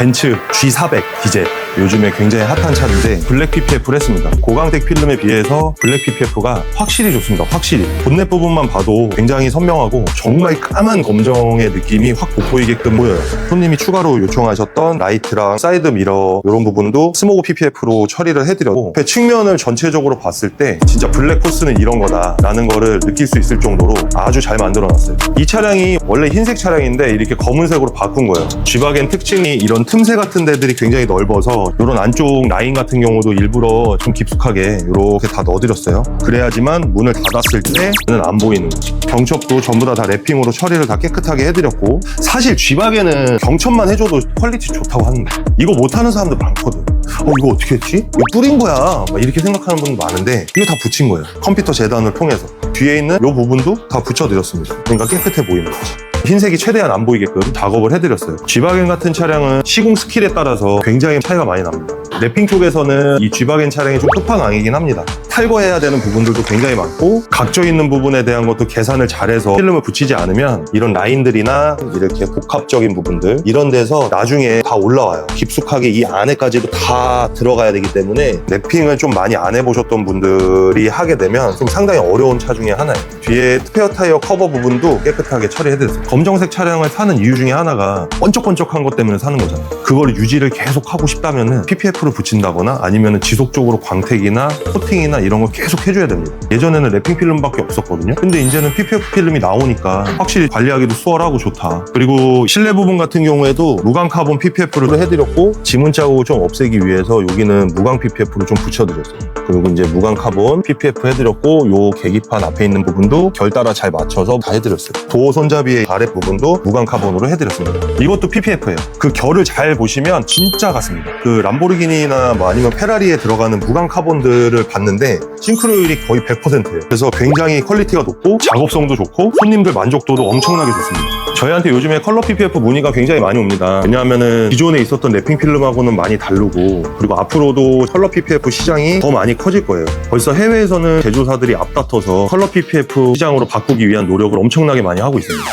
벤츠 G400 디젤 요즘에 굉장히 핫한 차인데 블랙 PPF를 했습니다. 고광택 필름에 비해서 블랙 PPF가 확실히 좋습니다. 확실히 본넷 부분만 봐도 굉장히 선명하고 정말 까만 검정의 느낌이 확 돋보이게끔 보여요. 손님이 추가로 요청하셨던 라이트랑 사이드 미러 이런 부분도 스모그 PPF로 처리를 해드렸고 앞에 측면을 전체적으로 봤을 때 진짜 블랙 코스는 이런 거다 라는 거를 느낄 수 있을 정도로 아주 잘 만들어놨어요. 이 차량이 원래 흰색 차량인데 이렇게 검은색으로 바꾼 거예요. G바겐 특징이 이런 틈새 같은 데들이 굉장히 넓어서 이런 안쪽 라인 같은 경우도 일부러 좀 깊숙하게 이렇게 다 넣어드렸어요. 그래야지만 문을 닫았을 때는 안 보이는 거지. 경첩도 전부 다 다 랩핑으로 처리를 다 깨끗하게 해드렸고 사실 G바겐은 경첩만 해줘도 퀄리티 좋다고 하는데 이거 못하는 사람들 많거든. 어 이거 어떻게 했지? 이거 뿌린 거야. 막 이렇게 생각하는 분도 많은데 이거 다 붙인 거예요. 컴퓨터 재단을 통해서 뒤에 있는 이 부분도 다 붙여드렸습니다. 그러니까 깨끗해 보이는 거지. 흰색이 최대한 안 보이게끔 작업을 해드렸어요. G바겐 같은 차량은 시공 스킬에 따라서 굉장히 차이가 많이 납니다. 랩핑 쪽에서는 이 G바겐 차량이 좀 끝판왕이긴 합니다. 탈거해야 되는 부분들도 굉장히 많고 각져 있는 부분에 대한 것도 계산을 잘해서 필름을 붙이지 않으면 이런 라인들이나 이렇게 복합적인 부분들 이런 데서 나중에 다 올라와요. 깊숙하게 이 안에까지도 다 들어가야 되기 때문에 랩핑을 좀 많이 안 해보셨던 분들이 하게 되면 좀 상당히 어려운 차 중에 하나예요. 뒤에 스페어 타이어 커버 부분도 깨끗하게 처리해드렸어요. 검정색 차량을 사는 이유 중에 하나가 번쩍번쩍한 것 때문에 사는 거잖아요. 그걸 유지를 계속 하고 싶다면은 PPF 를 붙인다거나 아니면 지속적으로 광택이나 코팅이나 이런 걸 계속 해줘야 됩니다. 예전에는 랩핑 필름밖에 없었거든요. 근데 이제는 PPF 필름이 나오니까 확실히 관리하기도 수월하고 좋다. 그리고 실내 부분 같은 경우에도 무광 카본 PPF를 해드렸고 지문 자국을 좀 없애기 위해서 여기는 무광 PPF를 좀 붙여드렸어요. 그리고 이제 무광 카본 PPF 해드렸고 요 계기판 앞에 있는 부분도 결 따라 잘 맞춰서 다 해드렸어요. 도어 손잡이의 아래 부분도 무광 카본으로 해드렸습니다. 이것도 PPF예요. 그 결을 잘 보시면 진짜 같습니다. 그 람보르기니 나 뭐 아니면 페라리에 들어가는 무광 카본들을 봤는데 싱크로율이 거의 100%예요. 그래서 굉장히 퀄리티가 높고 작업성도 좋고 손님들 만족도도 엄청나게 좋습니다. 저희한테 요즘에 컬러 PPF 문의가 굉장히 많이 옵니다. 왜냐하면은 기존에 있었던 랩핑 필름하고는 많이 다르고 그리고 앞으로도 컬러 PPF 시장이 더 많이 커질 거예요. 벌써 해외에서는 제조사들이 앞다퉈서 컬러 PPF 시장으로 바꾸기 위한 노력을 엄청나게 많이 하고 있습니다.